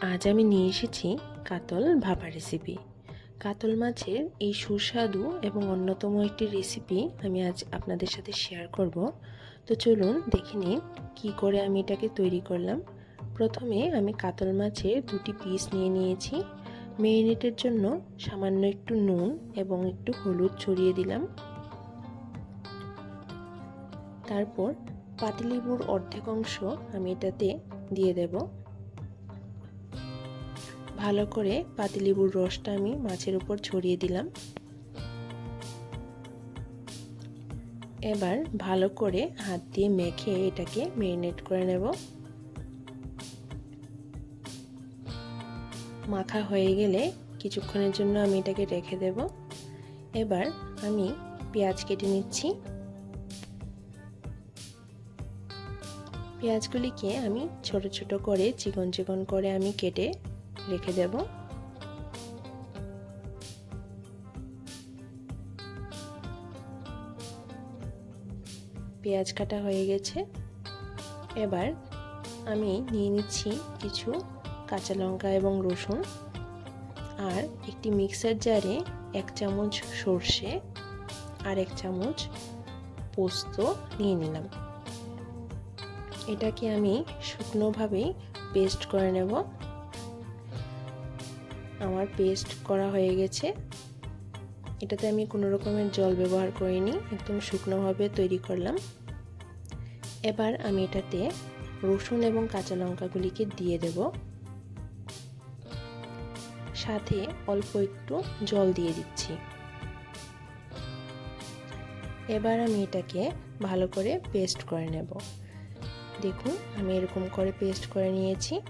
আজ আমি নিয়ে এসেছি কাতল ভাপা রেসিপি কাতল মাছের এই সুস্বাদু এবং অন্যতম একটি রেসিপি আমি আজ আপনাদের সাথে শেয়ার করব। তো চলুন দেখে নিন কী করে আমি এটাকে তৈরি করলাম। প্রথমে আমি কাতল মাছের দুটি পিস নিয়ে নিয়েছি। মেরিনেটের জন্য সামান্য একটু নুন এবং একটু হলুদ ছড়িয়ে দিলাম। তারপর পাতিলেবুর অর্ধেক অংশ আমি এটাতে দিয়ে দেব। ভালো করে পাতিলেবুর রসটা আমি মাছের উপর ছড়িয়ে দিলাম। এবার ভালো করে হাত দিয়ে মেখে এটাকে মেরিনেট করে নেব। মাখা হয়ে গেলে কিছুক্ষণের জন্য আমি এটাকে রেখে দেব। এবার আমি পেঁয়াজ কেটে নিচ্ছি। পেঁয়াজগুলিকে আমি ছোট ছোট করে চিকন চিকন করে আমি কেটে রেখে দেব। পেঁয়াজ কাটা হয়ে গেছে। এবার আমি নিয়ে নিচ্ছি কিছু কাঁচা লঙ্কা এবং রসুন। আর একটি মিক্সার জারে এক চামচ সর্ষে আর এক চামচ পোস্ত নিয়ে নিলাম। এটাকে আমি শুকনোভাবেই পেস্ট করে নেব। আমার পেস্ট করা হয়ে গেছে। এটাতে আমি কোনো রকমের জল ব্যবহার করিনি, একদম শুকনোভাবে তৈরি করলাম। এবার আমি এটাতে রসুন এবং কাঁচা লঙ্কাগুলিকে দিয়ে দেব। সাথে অল্প একটু জল দিয়ে দিচ্ছি। এবার আমি এটাকে ভালো করে পেস্ট করে নেব। দেখুন, আমি এরকম করে পেস্ট করে নিয়েছি।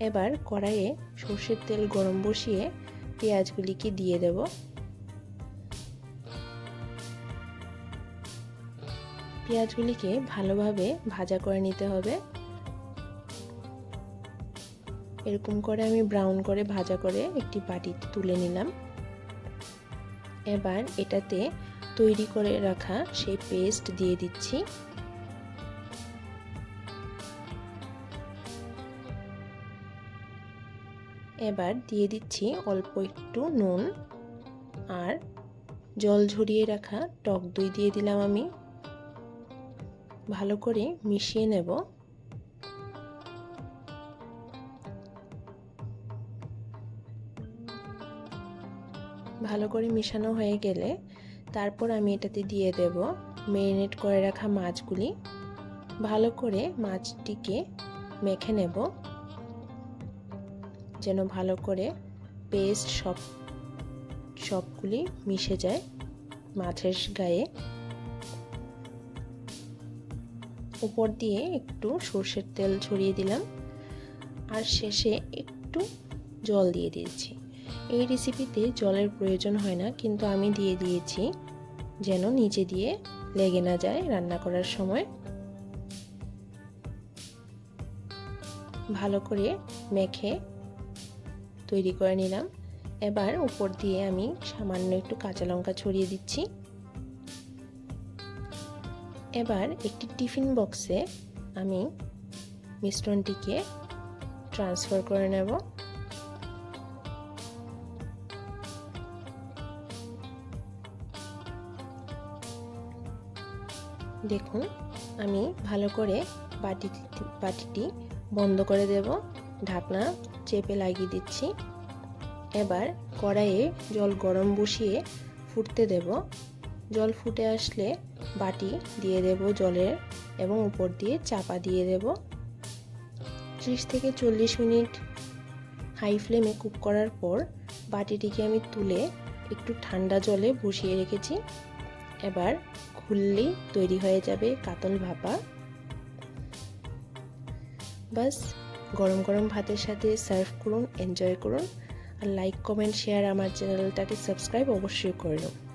এবার কড়াইয়ে সর্ষের তেল গরম বসিয়ে পেঁয়াজগুলিকে দিয়ে দেব। পেঁয়াজগুলিকে ভালোভাবে ভাজা করে নিতে হবে। এরকম করে আমি ব্রাউন করে ভাজা করে একটি বাটিতে তুলে নিলাম। এবার এটাতে তৈরি করে রাখা সেই পেস্ট দিয়ে দিচ্ছি। এবার দিয়ে দিচ্ছি অল্প একটু নুন আর জল ঝরিয়ে রাখা টক দই দিয়ে দিলাম আমি। ভালো করে মিশিয়ে নেব। ভালো করে মিশানো হয়ে গেলে তারপর আমি এটাতে দিয়ে দেব মেরিনেট করে রাখা মাছগুলি। ভালো করে মাছটিকে মেখে নেব। যেন ভালো করে পেস্ট সব, সবগুলি মিশে যায় মাছের গায়ে। উপর দিয়ে একটু সর্ষের তেল ছড়িয়ে দিলাম। আর শেষে একটু জল দিয়ে দিয়েছি। এই রেসিপিতে জলের প্রয়োজন হয় না, কিন্তু আমি দিয়ে দিয়েছি যেন নিচে দিয়ে লেগে না যায় রান্না করার সময়। ভালো করে মেখে তৈরি করে নিলাম। এবার উপর দিয়ে আমি সামান্য একটু কাঁচা লঙ্কা ছড়িয়ে দিচ্ছি। এবার একটি টিফিন বক্সে আমি মিশ্রণটিকে ট্রান্সফার করে নেব। দেখুন, আমি ভালো করে বাটি বাটিটি বন্ধ করে দেব। ঢাকনা চেপে লাগিয়ে দিচ্ছি। এবার কড়াইয়ে জল গরম বসিয়ে ফুটতে দেব। জল ফুটে আসলে বাটি দিয়ে দেব জলের এবং উপর দিয়ে চাপা দিয়ে দেব। ত্রিশ থেকে চল্লিশ মিনিট হাই ফ্লেমে কুক করার পর বাটিটিকে আমি তুলে একটু ঠান্ডা জলে বসিয়ে রেখেছি। এবার খুললেই তৈরি হয়ে যাবে কাতল ভাপা। বাস গরম গরম ভাতের সাথে সার্ভ করুন, এনজয় করুন। আর লাইক কমেন্ট শেয়ার আমার চ্যানেলটাকে সাবস্ক্রাইব অবশ্যই করে করুন